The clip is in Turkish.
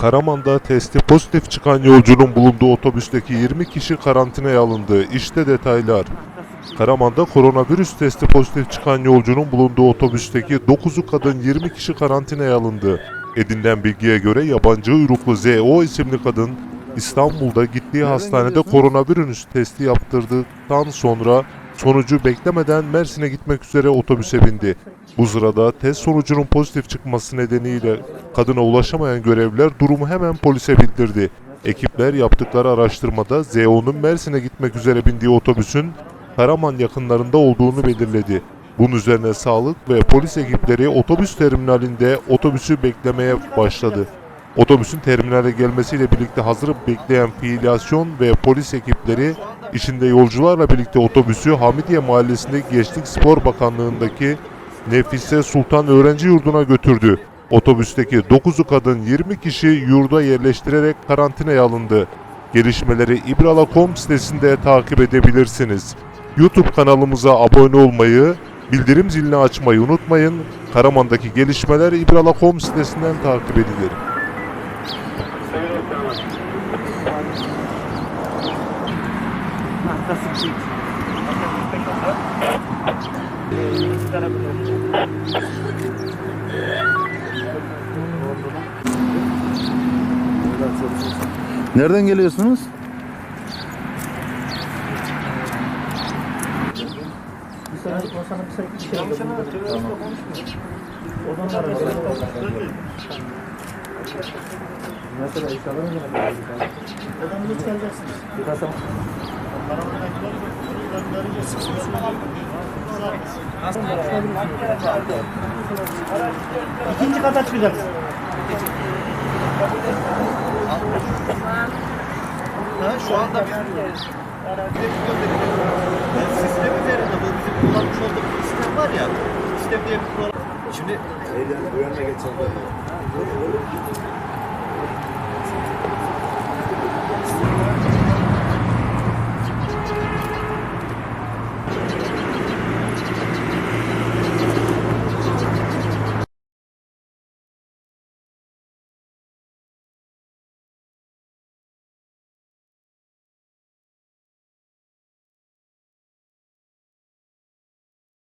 Karaman'da testi pozitif çıkan yolcunun bulunduğu otobüsteki 20 kişi karantinaya alındı. İşte detaylar. Karaman'da koronavirüs testi pozitif çıkan yolcunun bulunduğu otobüsteki 9'u kadın 20 kişi karantinaya alındı. Edinilen bilgiye göre yabancı uyruklu ZO isimli kadın İstanbul'da gittiği hastanede koronavirüs testi yaptırdıktan sonra sonucu beklemeden Mersin'e gitmek üzere otobüse bindi. Bu sırada test sonucunun pozitif çıkması nedeniyle kadına ulaşamayan görevliler durumu hemen polise bildirdi. Ekipler yaptıkları araştırmada ZO'nun Mersin'e gitmek üzere bindiği otobüsün Karaman yakınlarında olduğunu belirledi. Bunun üzerine sağlık ve polis ekipleri otobüs terminalinde otobüsü beklemeye başladı. Otobüsün terminale gelmesiyle birlikte hazır bekleyen fiilasyon ve polis ekipleri içinde yolcularla birlikte otobüsü Hamidiye Mahallesi'ndeki Gençlik Spor Bakanlığı'ndaki Nefise Sultan Öğrenci Yurdu'na götürdü. Otobüsteki 9'u kadın 20 kişi yurda yerleştirerek karantinaya alındı. Gelişmeleri ibrala.com sitesinde takip edebilirsiniz. YouTube kanalımıza abone olmayı, bildirim zilini açmayı unutmayın. Karaman'daki gelişmeler ibrala.com sitesinden takip edilir. Nereden geliyorsunuz? İkinci kata çıkacaksın. Ha, şu anda biz sistem üzerinde bu bizim kullanmış olduğumuz sistem var ya sistem diye bir program. Şimdi